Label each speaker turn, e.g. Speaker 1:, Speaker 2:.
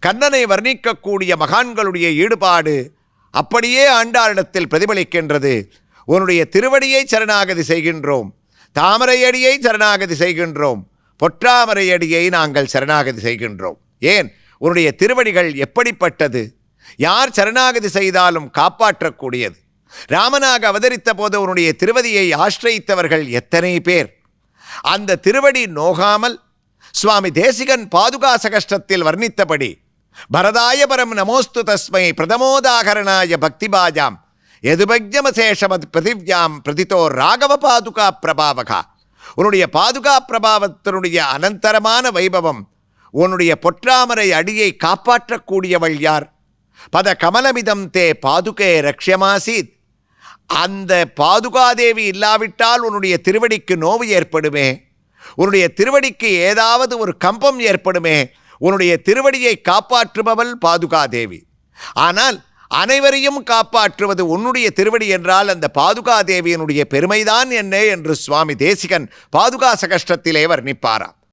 Speaker 1: கண்ணனை வர்ணிக்கக்கூடிய மகான்களுடைய ஈடுபாடு அப்படியே ஆண்டாரிடத்தில் பிரதிபலிக்கின்றது. உன்னுடைய திருவடியை சரணாகதி செய்கின்றோம். தாமரையடியை சரணாகதி செய்கின்றோம். பொற்றாமரையடியை நாங்கள் சரணாகதி செய்கின்றோம். ஏன்? உன்னுடைய திருவடிகள் எப்படிப்பட்டது? யார் சரணாகதி செய்தாலும் காப்பாற்றக்கூடியது. ராமனாக அவதரித்த போது உன்னுடைய திருவதியை ஆශ්‍රயித்தவர்கள் எத்தனை பேர்? அந்த திருவடி நோகாமல் சுவாமி தேசிகன் பாதுகா சகஷ்டத்தில் வர்ணித்தபடி பரதாய பரம் நமோஸ்து தஸ்மை பிரதமோதாகரணாய பக்திபாஜாம் எதுபக்யமசேஷமத் பிரதிவ்யாம் பிரதிதோ ராகவ பாதுகா பிரபாவகா உன்னுடைய பாதுகா பிரபாவத்தினுடைய அனந்தரமான வைபவம் உன்னுடைய பொற்றாமரை அடியை காப்பாற்றக்கூடியவள் யார் பத கமலமிதம் தே பாதுகே ரக்ஷமாசீத் அந்த பாதுகாதேவி இல்லாவிட்டால் உன்னுடைய திருவடிக்கு நோவு ஏற்படுமே உன்னுடைய திருவடிக்கு ஏதாவது ஒரு கம்பம் ஏற்படுமே உன்னுடைய திருவடியை காப்பாற்றுபவள் பாதுகாதேவி. ஆனால் அனைவரையும் காப்பாற்றுவது உன்னுடைய திருவடி என்றால் அந்த பாதுகாதேவியினுடைய பெருமைதான் என்ன என்று சுவாமி தேசிகன் பாதுகா சகஷ்டத்திலே வர்ணிப்பாராம்.